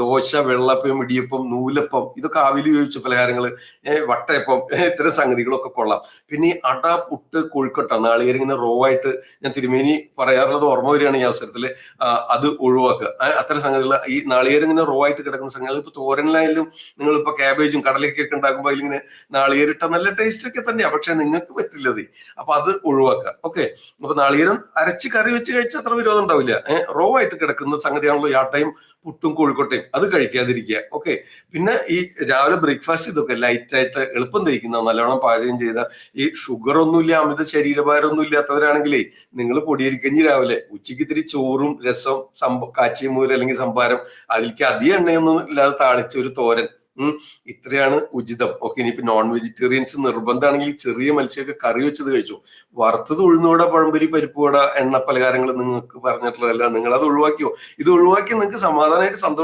ദോശ വെള്ളപ്പം ഇടിയപ്പം നൂലപ്പം ഇതൊക്കെ ആവിലി ഉപയോഗിച്ച പലഹാരങ്ങൾ വട്ടയപ്പം ഇത്തരം സംഗതികളൊക്കെ കൊള്ളാം. പിന്നെ ഈ അട പുട്ട് കോഴിക്കട്ട നാളികേരം ഇങ്ങനെ റോ ആയിട്ട് ഞാൻ തിരുമേനി പറയാറുള്ളത് ഓർമ്മ വരികയാണ് ഈ അവസരത്തിൽ അത് ഒഴിവാക്കുക. അത്തരം സംഗതികൾ ഈ നാളികേരം ഇങ്ങനെ റോ ആയിട്ട് കിടക്കുന്ന സംഗതികൾ ഇപ്പൊ തോരനിലായാലും നിങ്ങൾ ഇപ്പൊ കാബേജും ഒക്കെ ഉണ്ടാക്കുമ്പോൾ അതിലിങ്ങനെ നാളികേരിട്ട നല്ല ടേസ്റ്റ് ഒക്കെ തന്നെയാണ് പക്ഷെ നിങ്ങൾക്ക് പറ്റില്ലത്. അപ്പൊ അത് ഒഴിവാക്കുക. ഓക്കെ. അപ്പൊ നാളികേരം അരച്ച് കറി വെച്ച് കഴിച്ചാൽ അത്ര വിരോധം ഉണ്ടാവില്ല. റോ ആയിട്ട് കിടക്കുന്ന സംഗതിയാണല്ലോ ഈ ആട്ടയും പുട്ടും കോഴിക്കോട്ടയും അത് കഴിക്കാതിരിക്കുക. ഓക്കെ പിന്നെ ഈ രാവിലെ ബ്രേക്ക്ഫാസ്റ്റ് ഇതൊക്കെ ലൈറ്റ് ആയിട്ട് എളുപ്പം തയ്ക്കുന്ന നല്ലോണം പാചകം ചെയ്ത ഈ ഷുഗർ ഒന്നുമില്ല അമിത ശരീരഭാരമൊന്നും ഇല്ലാത്തവരാണെങ്കിലേ നിങ്ങൾ പൊടിയരിക്കഞ്ഞി രാവിലെ ഉച്ചയ്ക്ക് ഇത്തിരി ചോറും രസം സംഭ കാച്ചിയമൂര് അല്ലെങ്കിൽ സംഭാരം അതിലേക്ക് അധികം എണ്ണയൊന്നും ഇല്ലാതെ താളിച്ച ഒരു തോരൻ. ഇത്രയാണ് ഉചിതം. ഓക്കെ ഇനിയിപ്പോ നോൺ വെജിറ്റേറിയൻസ് നിർബന്ധമാണെങ്കിൽ ചെറിയ മത്സ്യമൊക്കെ കറി വെച്ചത് കഴിച്ചു? വറുത്തത് ഉഴുന്നുവട പഴംപൊരി പരിപ്പുവട എണ്ണ പലഹാരങ്ങൾ നിങ്ങൾക്ക് പറഞ്ഞിട്ടുള്ളതല്ല നിങ്ങൾ അത് ഒഴിവാക്കിയോ? ഇത് ഒഴിവാക്കി നിങ്ങൾക്ക് സമാധാനമായിട്ട് സന്തോഷം.